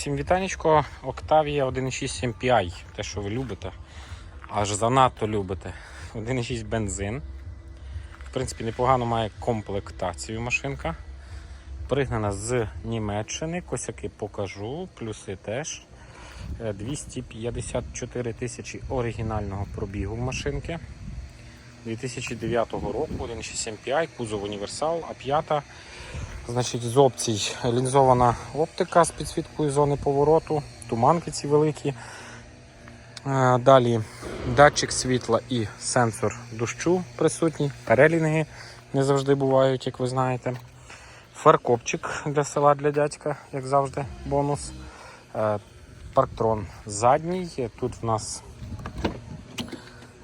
Всім вітанечко, Octavia 1.6 MPI, те, що ви любите, аж занадто любите. 1.6 бензин. В принципі, непогано має комплектацію машинка. Пригнана з Німеччини, косяки покажу, плюси теж. Е, 254 тисячі оригінального пробігу машинки. 2009 року 1.6 MPI, кузов універсал, А5. Значить, з опцій лінзована оптика з підсвіткою зони повороту, туманки ці великі. Е, Далі датчик світла і сенсор дощу присутні, перелінги не завжди бувають, як ви знаєте. Фаркопчик для села для дядька, як завжди, бонус. Е, Парктрон задній. Тут в нас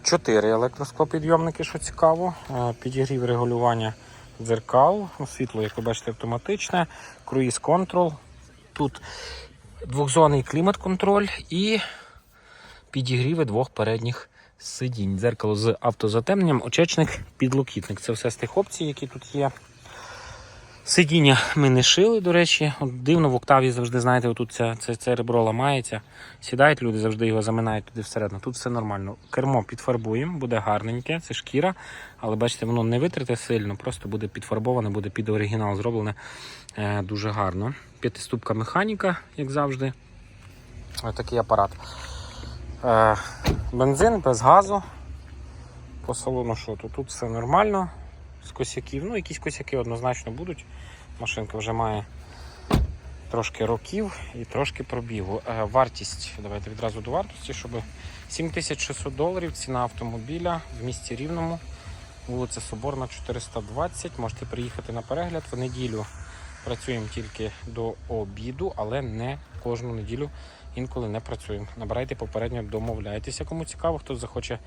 4 електросклопідйомники, що цікаво. Е, Підігрів регулювання дзеркал. Світло, як ви бачите, автоматичне. Круїз контрол. Тут двохзонний клімат-контроль і підігріви двох передніх сидінь. Дзеркало з автозатемненням, очечник, підлокітник. Це все з тих опцій, які тут є. Сидіння ми не шили, до речі. От дивно в октаві завжди, знаєте, отут це, це, це ребро ламається. Сідають люди, завжди його заминають туди всередину. Тут все нормально. Кермо підфарбуємо, буде гарненьке, це шкіра, але бачите, воно не витрите сильно, просто буде підфарбоване, буде під оригінал зроблене е, дуже гарно. П'ятиступка механіка, як завжди. Ось такий апарат. Е, бензин без газу. По салону що тут? Тут все нормально з косяків. Ну, якісь косяки однозначно будуть. Машинка вже має трошки років і трошки пробігу. Е, Вартість, давайте відразу до вартості, щоб 7600 доларів ціна автомобіля в місті Рівному, вулиця Соборна, 420. Можете приїхати на перегляд. В неділю працюємо тільки до обіду, але не кожну неділю. Інколи не працюємо. Набирайте попередньо, домовляйтеся, кому цікаво. Хто захоче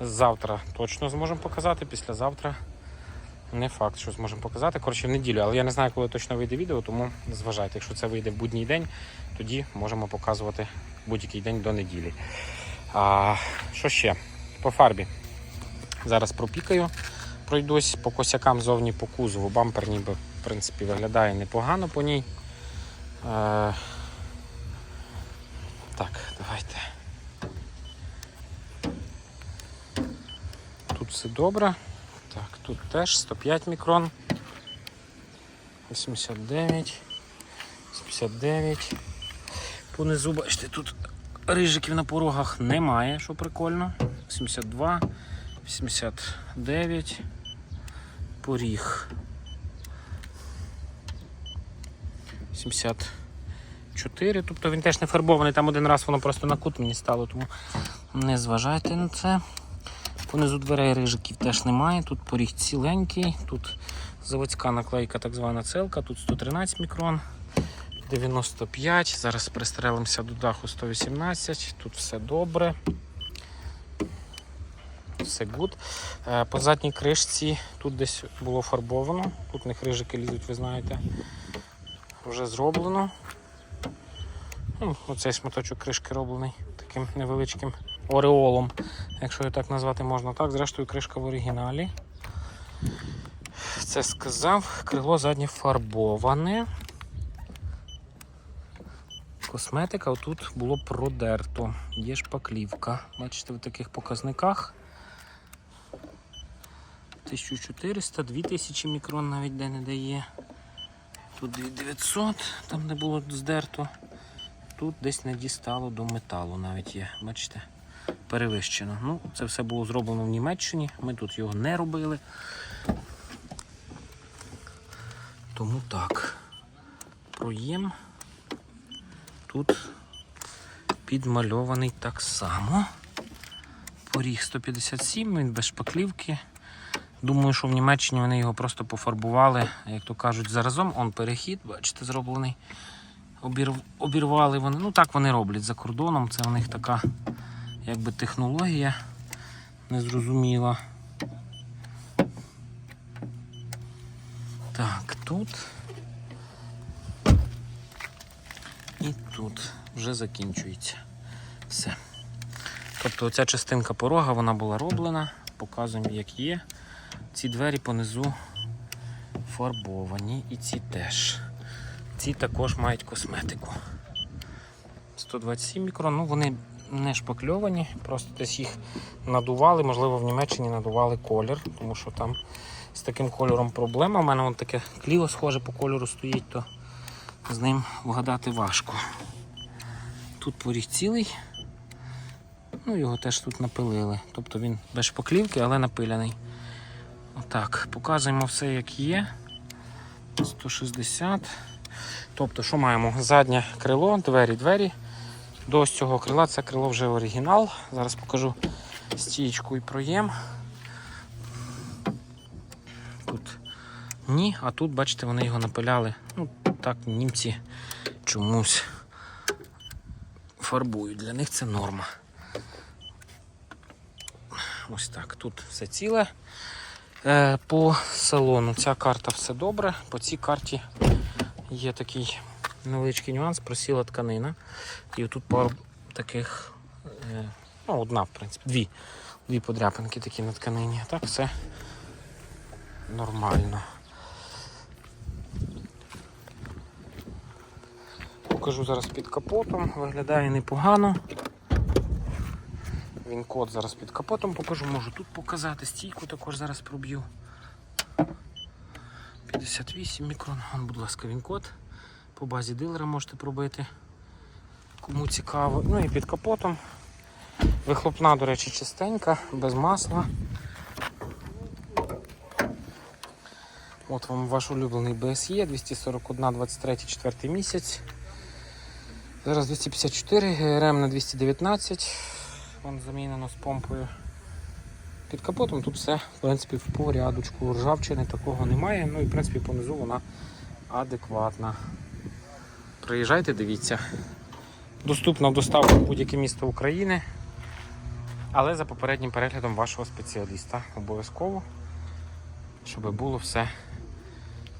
завтра, точно зможемо показати. Післязавтра не факт, що зможемо показати. Коротше, в неділю, але я не знаю, коли точно вийде відео, тому зважайте. Якщо це вийде в будній день, тоді можемо показувати будь-який день до неділі. А, що ще? По фарбі. Зараз пропікаю, пройдусь по косякам зовні по кузову. Бампер ніби в принципі виглядає непогано по ній. Е, так, давайте. Тут все добре. Так, тут теж 105 мікрон. 89, 79. Понизу, бачите, тут рижиків на порогах немає, що прикольно. 72, 89, поріг. 74, тобто він теж не фарбований, там один раз воно просто на кут мені стало, тому не зважайте на це. Понизу дверей рижиків теж немає. Тут поріг ціленький, тут заводська наклейка, так звана целка, тут 113 мікрон, 95. Зараз пристрелимося до даху 118. Тут все добре. Все гуд. Е, По задній кришці тут десь було фарбовано. Тут в них рижики лізуть, ви знаєте. Вже зроблено. Ну, Оцей шматочок кришки роблений таким невеличким ореолом, якщо його так назвати можна. Так, зрештою, кришка в оригіналі. Це сказав, крило заднє фарбоване. Косметика отут було продерто. Є шпаклівка. Бачите, в таких показниках. 1400, 2000 мікрон навіть де не дає. Тут 2900, там де було здерто. Тут десь не дістало до металу навіть є. Бачите? Перевищено. Ну, це все було зроблено в Німеччині. Ми тут його не робили. Тому так. Проєм тут підмальований так само. Поріг 157, він без шпаклівки. Думаю, що в Німеччині вони його просто пофарбували, як то кажуть, заразом. Он перехід, бачите, зроблений. Обірвали вони. Ну так вони роблять за кордоном. Це у них така якби технологія незрозуміла. Так, тут і тут вже закінчується все. Тобто оця частинка порога вона була роблена, показуємо, як є. Ці двері понизу фарбовані і ці теж. Ці також мають косметику. 127 мікрон. Ну, вони не шпакльовані, просто десь їх надували. Можливо, в Німеччині надували колір, тому що там з таким кольором проблема. У мене вон таке кліво схоже по кольору стоїть, то з ним вгадати важко. Тут поріг цілий. Ну, його теж тут напилили. Тобто він без шпаклівки, але напиляний. Отак, показуємо все, як є. 160. Тобто, що маємо? Заднє крило, двері, двері. До ось цього крила це крило вже оригінал. Зараз покажу стієчку і проєм. Тут ні, а тут, бачите, вони його напиляли. Ну, так, німці чомусь фарбують. Для них це норма. Ось так. Тут все ціле. Е, По салону ця карта все добре. По цій карті є такий невеличкий нюанс, просіла тканина. І тут пару таких, е, ну, одна, в принципі, дві. Дві подряпинки такі на тканині. Так, все нормально. Покажу зараз під капотом, виглядає непогано. Він код зараз під капотом покажу, можу тут показати, стійку також зараз проб'ю. 58 мікрон, будь ласка, він код. По базі дилера можете пробити. Кому цікаво. Ну і під капотом. Вихлопна, до речі, чистенька, без масла. От вам ваш улюблений BSE 241, 23, 4 місяць. Зараз 254, ГРМ на 219. Вон замінено з помпою. Під капотом тут все в принципі в порядочку. Ржавчини такого немає. Ну і в принципі понизу вона адекватна. Приїжджайте, дивіться. Доступна доставка в будь-яке місто України. Але за попереднім переглядом вашого спеціаліста обов'язково, щоб було все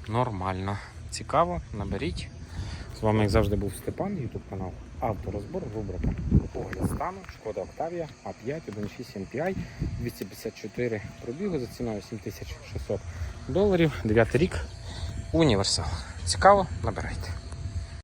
нормально. Цікаво, наберіть. З вами, як завжди, був Степан, YouTube канал Авторозбор, рубрика Огляд стану, Шкода Октавія А5, 1.6 MPI, 254 пробігу за ціною 7600 доларів, 9 рік, універсал. Цікаво, набирайте.